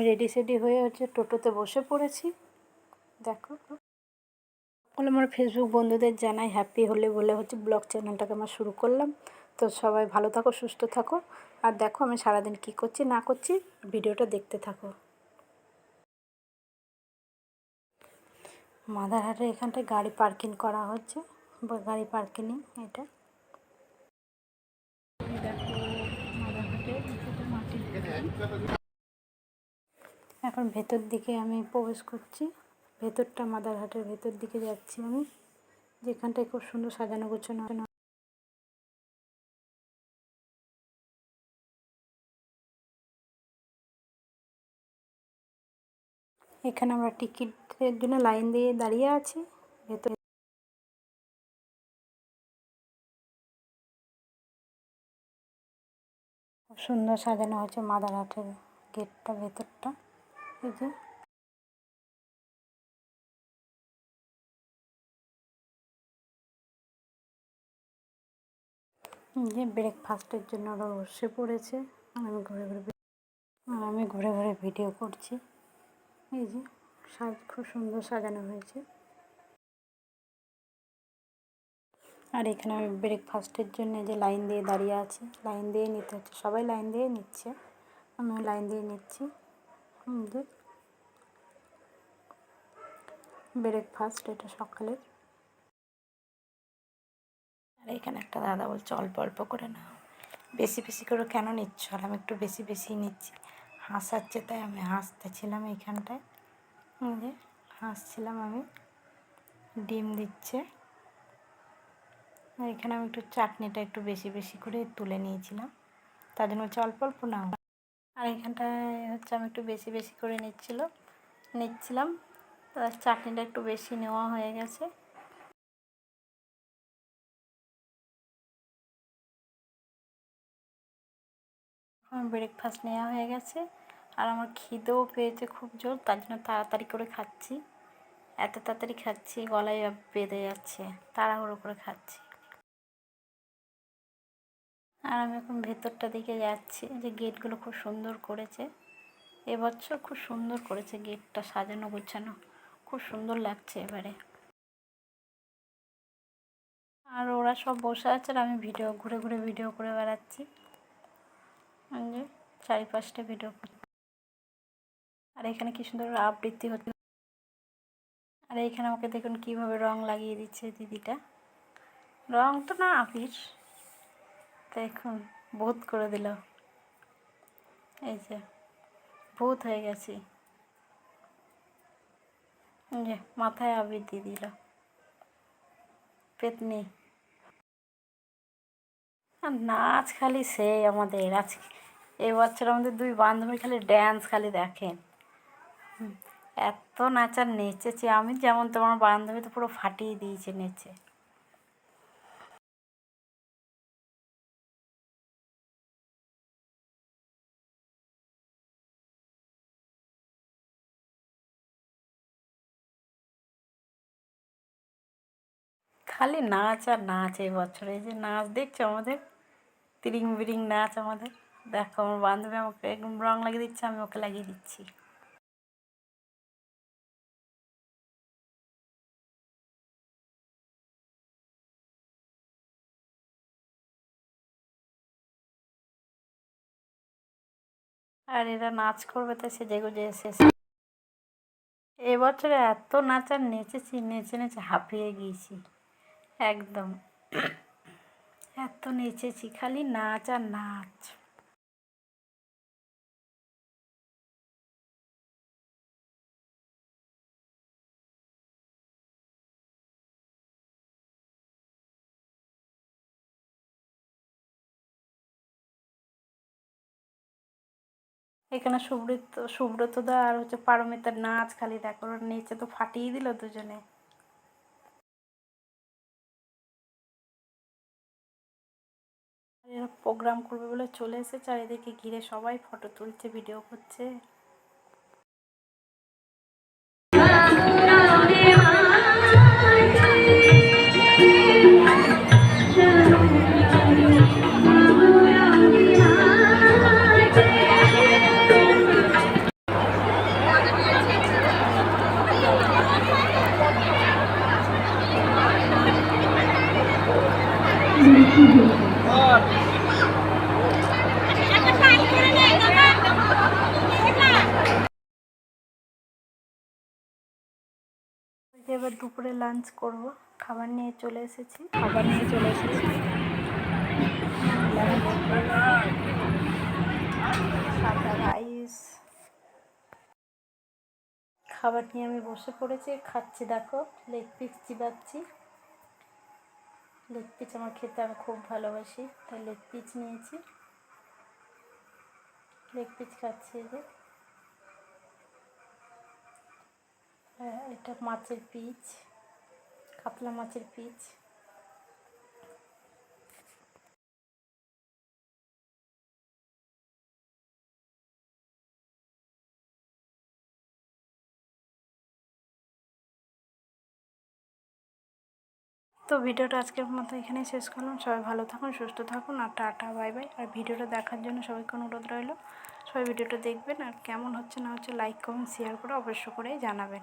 আমি রেডি সেডি হয়ে হচ্ছে টোটোতে বসে পড়েছি। দেখো। বলে আমার ফেসবুক বন্ধুদের জানাই হ্যাপি হলে বলে হচ্ছে ব্লগ চ্যানেলটাকে আমার শুরু করলাম। তো সবাই ভালো থাকো, সুস্থ থাকো। আর দেখো আমি সারাদিন কি করছি, না করছি, ভিডিওটা দেখতে থাকো। মাদারহাটে এখানটায় গাড়ি পার্কিং করা হচ্ছে। গাড়ি পার্কিং এটা। দেখো মাদারহাটে মাটির এখন ভেতর দিকে আমি প্রবেশ করছি। ভেতরটা মাদারহাটের ভেতর দিকে যাচ্ছি আমি, যেখানটায় খুব সুন্দর সাজানো গোছানো এখানে আমরা টিকিটের জন্য লাইন দিয়ে দাঁড়িয়ে আছি। ভেতর সুন্দর সাজানো হয়েছে মাদারহাটের গেটটা, ভেতরটা। এই যে। যে ব্রেকফাস্টের জন্য ওরা বসে পড়েছে। আর আমি ঘুরে ঘুরে আর আমি ঘুরে ঘুরে ভিডিও করছি। এই যে সাজ খুব সুন্দর সাজানো হয়েছে। আর এখানে আমি ব্রেকফাস্টের জন্য যে লাইন দিয়ে দাঁড়িয়ে আছি। লাইন দিয়ে নিতে হচ্ছে। সবাই লাইন দিয়ে নিচ্ছে। আমি লাইন দিয়ে নিচ্ছি। যে ব্রেকফাস্ট এটা সকালের। আর এখানে একটা দাদা বলছে, অল্প অল্প করে না বেশি বেশি করে কেন নিচ্ছ? আর আমি একটু বেশি বেশি নিচ্ছি। হাসাচ্ছে তাই আমি হাসতেছিলাম এইখানটায় যে হাসছিলাম আমি। ডিম দিচ্ছে। আর এখানে আমি একটু চাটনিটা একটু বেশি বেশি করে তুলে নিয়েছিলাম। তার জন্য হচ্ছে অল্প অল্প নাও। আর এখানটায় হচ্ছে আমি একটু বেশি বেশি করে নিচ্ছিল। নিচ্ছিলাম। চাটনিটা একটু বেশি নেওয়া হয়ে গেছে। আমার ব্রেকফাস্ট নেওয়া হয়ে গেছে। আর আমার খিদেও পেয়েছে খুব জোর, তার জন্য তাড়াতাড়ি করে খাচ্ছি। এত তাড়াতাড়ি খাচ্ছি, গলায় বেঁধে যাচ্ছে, তাড়াহুড়ো করে খাচ্ছি। আর আমি এখন ভেতরটা দিকে যাচ্ছি, যে গেটগুলো খুব সুন্দর করেছে। এবছর খুব সুন্দর করেছে গেটটা সাজানো গোছানো। খুব সুন্দর লাগছে এবারে। আর ওরা সব বসে আছে আর আমি ভিডিও, ঘুরে ঘুরে ভিডিও করে বেড়াচ্ছি। চারিপাশটা ভিডিও আর এখানে কি সুন্দর আবৃত্তি হচ্ছে। আর এইখানে আমাকে দেখুন কীভাবে রং লাগিয়ে দিচ্ছে দিদিটা। রং তো না আপিস দেখুন ভূত করে দিল। এই যে ভূত হয়ে গেছি। যে, মাথায় আবির দিয়ে দিল। পেতনি। আর নাচ খালি সেই আমাদের। আজকে এবছর আমাদের দুই বান্ধবী খালি ড্যান্স খালি দেখেন। এত নাচার নেচেছে। আমি যেমন তোমার বান্ধবী তো পুরো ফাটিয়ে দিয়েছে নেচে। খালি নাচ আর নাচ এই বছরে। এই যে নাচ দেখছ আমাদের? তিরিং বিরিং নাচ আমাদের। দেখো, আমার বান্ধবী আমাকে একদম রং লাগিয়ে দিচ্ছে, আমি ওকে লাগিয়ে দিচ্ছি। আর এরা নাচ করবে তো সে যেগুলো এসেছে এবছরে এত নাচার নেচেছি, নেচে নেচে হাঁপিয়ে গিয়েছি। একদম। এত নেচেছি, খালি নাচ আর নাচ। এখানে সুব্রত, সুব্রতদা আর হচ্ছে পারমিতার নাচ খালি দেখো নেচে তো ফাটিয়ে দিল দুজনে। প্রোগ্রাম করবে বলে চলে এসেছে চারিদিকে ঘিরে সবাই ফটো তুলছে ভিডিও করছে। এবার দুপুরে লাঞ্চ করব। খাবার নিয়ে চলে এসেছি। খাবার নিয়ে চলে এসেছি। সাদা রাইস খাবার নিয়ে আমি বসে পড়েছি। খাচ্ছি, দেখো লেগ পিস চিবাচ্ছি। লেগ পিস আমার খেতে আমি খুব ভালোবাসি। তাই লেগ পিস নিয়েছি। লেগ পিস খাচ্ছি যে হ্যাঁ, এটা মাছের পিচ, কাতলা মাছের পিচ। তো ভিডিওটা আজকের মতো এখানেই শেষ করলাম। সবাই ভালো থাকুন, সুস্থ থাকুন, আর টাটা, বাই বাই। আর ভিডিওটা দেখার জন্য সবাইকে অনুরোধ রইল, সবাই ভিডিওটা দেখবেন, আর কেমন হচ্ছে না হচ্ছে লাইক, কমেন্ট শেয়ার করে অবশ্য করেই জানাবেন।